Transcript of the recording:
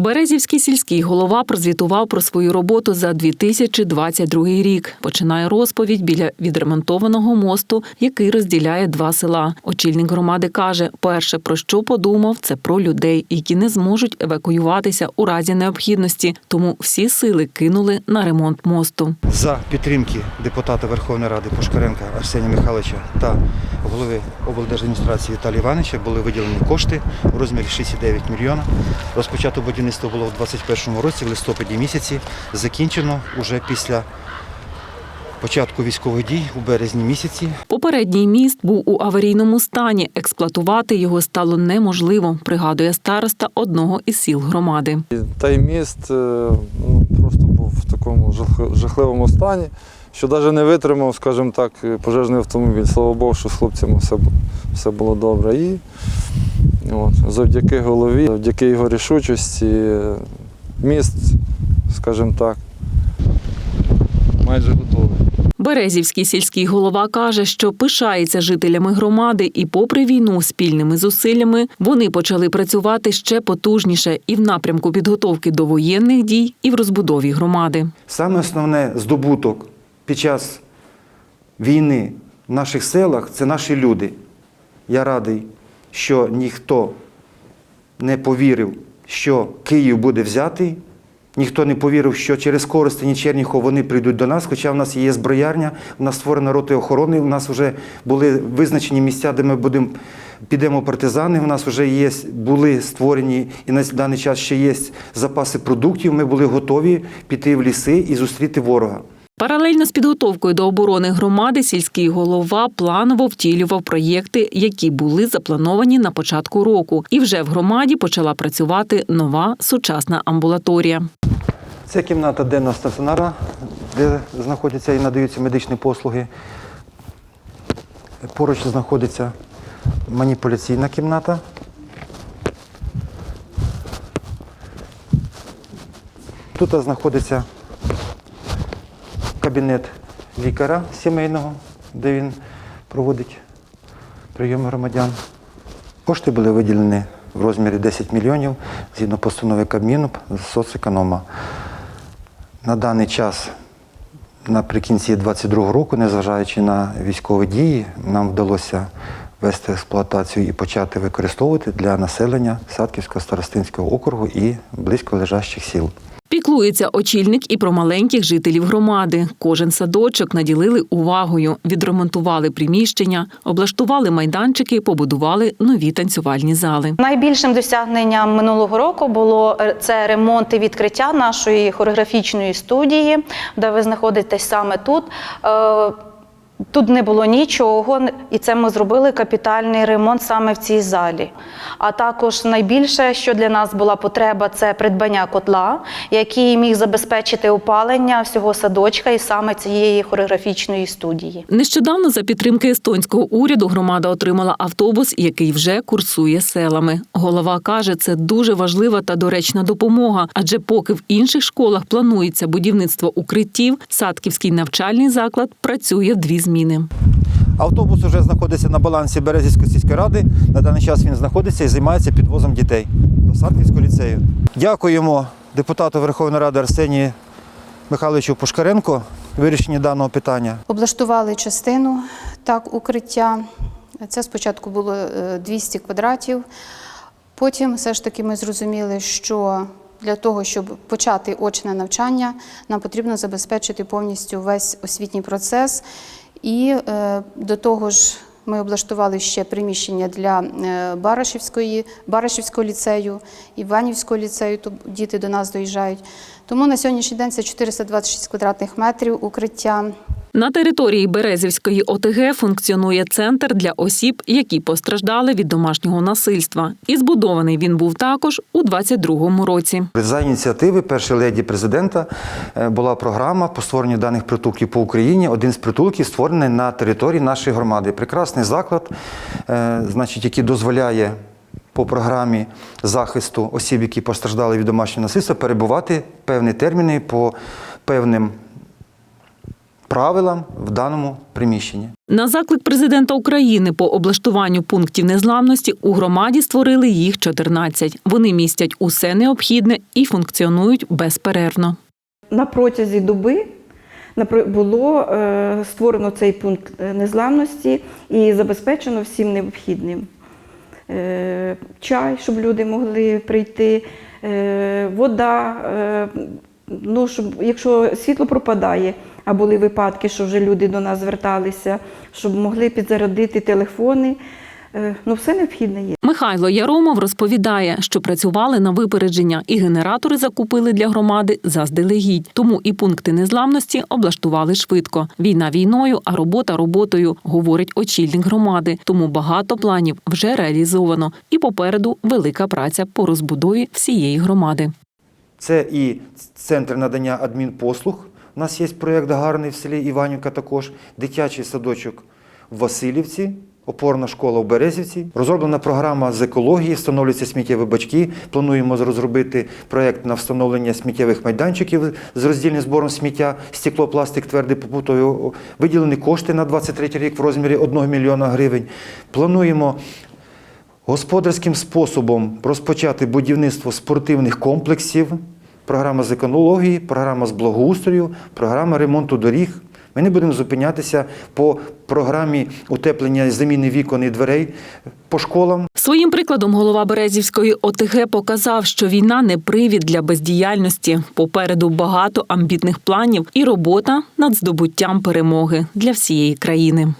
Березівський сільський голова прозвітував про свою роботу за 2022 рік. Починає розповідь біля відремонтованого мосту, який розділяє два села. Очільник громади каже: перше про що подумав, це про людей, які не зможуть евакуюватися у разі необхідності. Тому всі сили кинули на ремонт мосту. За підтримки депутата Верховної Ради Пушкаренка Арсенія Михайловича та голови облдержадміністрації Віталія Івановича були виділені кошти у розмірі 69 мільйонів. Розпочато будівництво було в 2021 році, в листопаді місяці. Закінчено уже після початку військових дій у березні місяці. Попередній міст був у аварійному стані. Експлуатувати його стало неможливо, пригадує староста одного із сіл громади. І Той міст е, ну, просто був в такому жахливому стані, що навіть не витримав, скажімо так, пожежний автомобіль. Слава Богу, що з хлопцями все, бу- все було добре. І от, завдяки голові, завдяки його рішучості, міст, скажімо так, майже готовий. Березівський сільський голова каже, що пишається жителями громади, і, попри війну, спільними зусиллями вони почали працювати ще потужніше і в напрямку підготовки до воєнних дій, і в розбудові громади. Саме основне здобуток під час війни в наших селах це наші люди. Я радий, що ніхто не повірив, що Київ буде взятий. Ніхто не повірив, що через Коростень і Черніхов вони прийдуть до нас, хоча в нас є зброярня, у нас створена рота охорони, у нас вже були визначені місця, де ми будемо, підемо партизани. У нас вже є, були створені і на даний час ще є запаси продуктів. Ми були готові піти в ліси і зустріти ворога. Паралельно з підготовкою до оборони громади сільський голова планово втілював проєкти, які були заплановані на початку року. І вже в громаді почала працювати нова сучасна амбулаторія. Це кімната денного стаціонара, де знаходяться і надаються медичні послуги. Поруч знаходиться маніпуляційна кімната. Тут знаходиться кабінет лікаря сімейного, де він проводить прийом громадян. Кошти були виділені в розмірі 10 мільйонів згідно постанови Кабміну соцеконома. На даний час, наприкінці 2022 року, незважаючи на військові дії, нам вдалося вести експлуатацію і почати використовувати для населення Садківського старостинського округу і близько лежащих сіл. Піклується очільник і про маленьких жителів громади. Кожен садочок наділили увагою, відремонтували приміщення, облаштували майданчики, побудували нові танцювальні зали. Найбільшим досягненням минулого року було е, це ремонт і відкриття нашої хореографічної студії, де ви знаходитесь саме тут. Тут не було нічого, і це ми зробили капітальний ремонт саме в цій залі. А також найбільше, що для нас була потреба, це придбання котла, який міг забезпечити опалення всього садочка і саме цієї хореографічної студії. Нещодавно за підтримки естонського уряду громада отримала автобус, який вже курсує селами. Голова каже, це дуже важлива та доречна допомога, адже поки в інших школах планується будівництво укриттів, садківський навчальний заклад працює в дві зміни. Автобус вже знаходиться на балансі Березівської сільської ради. На даний час він знаходиться і займається підвозом дітей до Садківського ліцею. Дякуємо депутату Верховної Ради Арсенії Михайловичу Пушкаренко вирішенні даного питання. Облаштували частину так укриття. Це спочатку було е, 200 квадратів. Потім все ж таки ми зрозуміли, що для того, щоб почати очне навчання, нам потрібно забезпечити повністю весь освітній процес. І е, до того ж, ми облаштували ще приміщення для е, Барашівської, Барашівського ліцею, Іванівського ліцею, то діти до нас доїжджають. Тому на сьогоднішній день це 426 квадратних метрів укриття. На території Березівської ОТГ функціонує центр для осіб, які постраждали від домашнього насильства. І збудований він був також у 22-му році. За ініціативи першої леді президента е, була програма по створенню даних притулків по Україні. Один з притулків створений на території нашої громади. Прекрасний заклад, е, значить, який дозволяє по програмі захисту осіб, які постраждали від домашнього насильства, перебувати певні терміни по певним правилам в даному приміщенні. На заклик президента України по облаштуванню пунктів незламності у громаді створили їх 14. Вони містять усе необхідне і функціонують безперервно. На протязі доби було е, створено цей пункт е, незламності і забезпечено всім необхідним. Е, Чай, щоб люди могли прийти, вода, ну, щоб, якщо світло пропадає, а були випадки, що вже люди до нас зверталися, щоб могли підзарядити телефони. Е, Ну, все необхідне є. Михайло Яромов розповідає, що працювали на випередження і генератори закупили для громади заздалегідь. Тому і пункти незламності облаштували швидко. Війна війною, а робота роботою, говорить очільник громади. Тому багато планів вже реалізовано. І попереду велика праця по розбудові всієї громади. Це і центр надання адмінпослуг. У нас є проєкт гарний в селі Іванівка також, дитячий садочок в Васильівці, опорна школа в Березівці. Розроблена програма з екології, встановлюються сміттєві бачки. Плануємо розробити проєкт на встановлення сміттєвих майданчиків з роздільним збором сміття, стекло, пластик, твердий побутовий. Виділені кошти на 23 рік в розмірі 1 мільйона гривень. Плануємо господарським способом розпочати будівництво спортивних комплексів, програма з екології, програма з благоустрою, програма ремонту доріг. Ми не будемо зупинятися по програмі утеплення заміни вікон і дверей по школам. Своїм прикладом голова Березівської ОТГ показав, що війна не привід для бездіяльності. Попереду багато амбітних планів і робота над здобуттям перемоги для всієї країни.